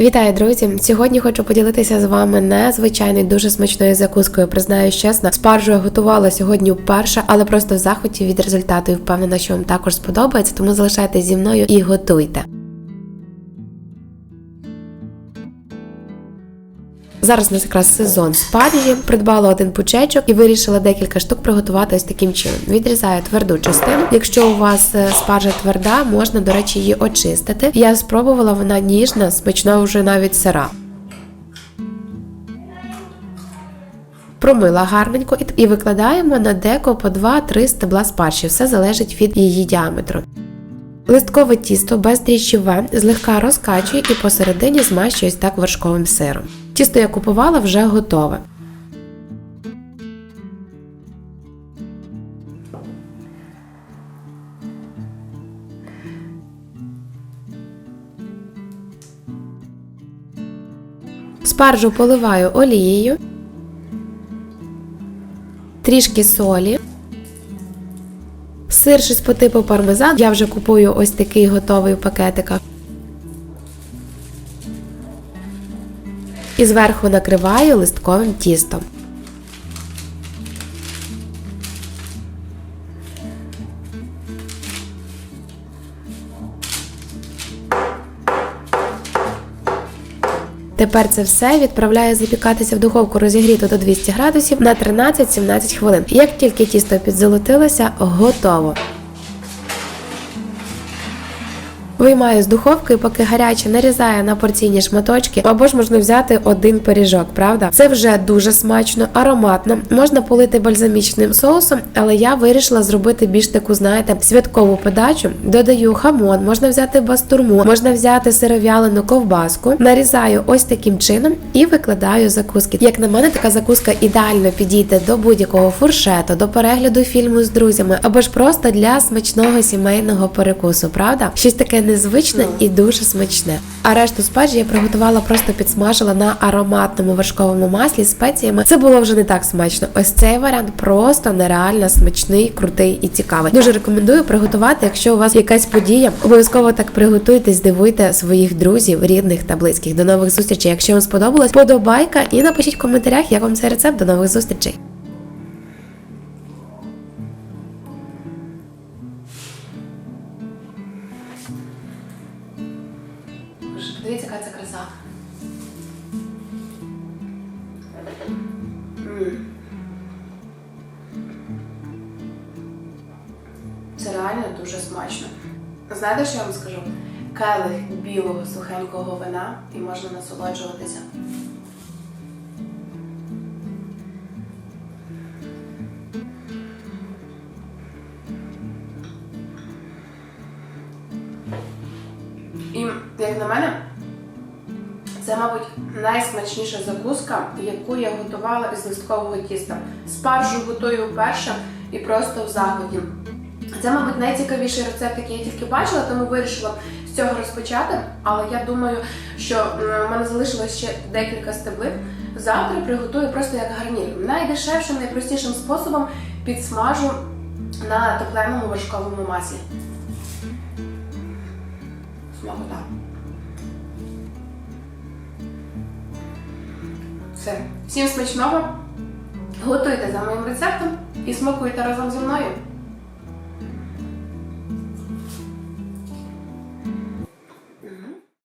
Вітаю, друзі! Сьогодні хочу поділитися з вами незвичайною дуже смачною закускою. Признаюсь чесно, спаржу я готувала сьогодні вперше, але просто в захваті від результату і впевнена, що вам також сподобається, тому залишайтесь зі мною і готуйте. Зараз у нас якраз сезон спаржі. Придбала один пучечок і вирішила декілька штук приготувати ось таким чином. Відрізаю тверду частину. Якщо у вас е, спаржа тверда, можна, до речі, її очистити. Я спробувала, вона ніжна, смачна вже навіть сира. Промила гарненько і- викладаємо на деко по 2-3 стебла спаржі. Все залежить від її діаметру. Листкове тісто бездріжджове злегка розкачую і посередині змащую так вершковим сиром. Тісто я купувала вже готове. Спаржу поливаю олією, трішки солі. Сир щось по типу пармезан. Я вже купую ось такий готовий в пакетиках. І зверху накриваю листковим тістом. Тепер це все відправляю запікатися в духовку розігріту до 200 градусів на 13-17 хвилин. Як тільки тісто підзолотилося, готово. Виймаю з духовки, поки гаряче нарізаю на порційні шматочки, або ж можна взяти один пиріжок, правда? Це вже дуже смачно, ароматно. Можна полити бальзамічним соусом, але я вирішила зробити більш таку, знаєте, святкову подачу. Додаю хамон, можна взяти бастурму, можна взяти сировялену ковбаску, нарізаю ось таким чином і викладаю закуски. Як на мене, така закуска ідеально підійде до будь-якого фуршету, до перегляду фільму з друзями, або ж просто для смачного сімейного перекусу, правда? Щось таке незвичне і дуже смачне. А решту спаржі я приготувала, просто підсмажила на ароматному вершковому маслі спеціями. Це було вже не так смачно. Ось цей варіант просто нереально смачний, крутий і цікавий. Дуже рекомендую приготувати, якщо у вас якась подія. Обов'язково так приготуйте, здивуйте своїх друзів, рідних та близьких. До нових зустрічей. Якщо вам сподобалось, подобайка і напишіть в коментарях, як вам цей рецепт. До нових зустрічей. Боже, Подивіться, яка це краса. Це реально дуже смачно. Знаєте, що я вам скажу? Келих білого сухенького вина і можна насолоджуватися. І, як на мене, це, мабуть, найсмачніша закуска, яку я готувала із листкового тіста. Спаржу готую вперше і просто в захваті. Це, мабуть, найцікавіший рецепт, який я тільки бачила, тому вирішила з цього розпочати. Але я думаю, що в мене залишилось ще декілька стеблин. Завтра приготую просто як гарнір. Найдешевшим, найпростішим способом підсмажу на топленому вершковому маслі. Смакота. Все. Всім смачного! Готуйте за моїм рецептом і смакуйте разом зі мною.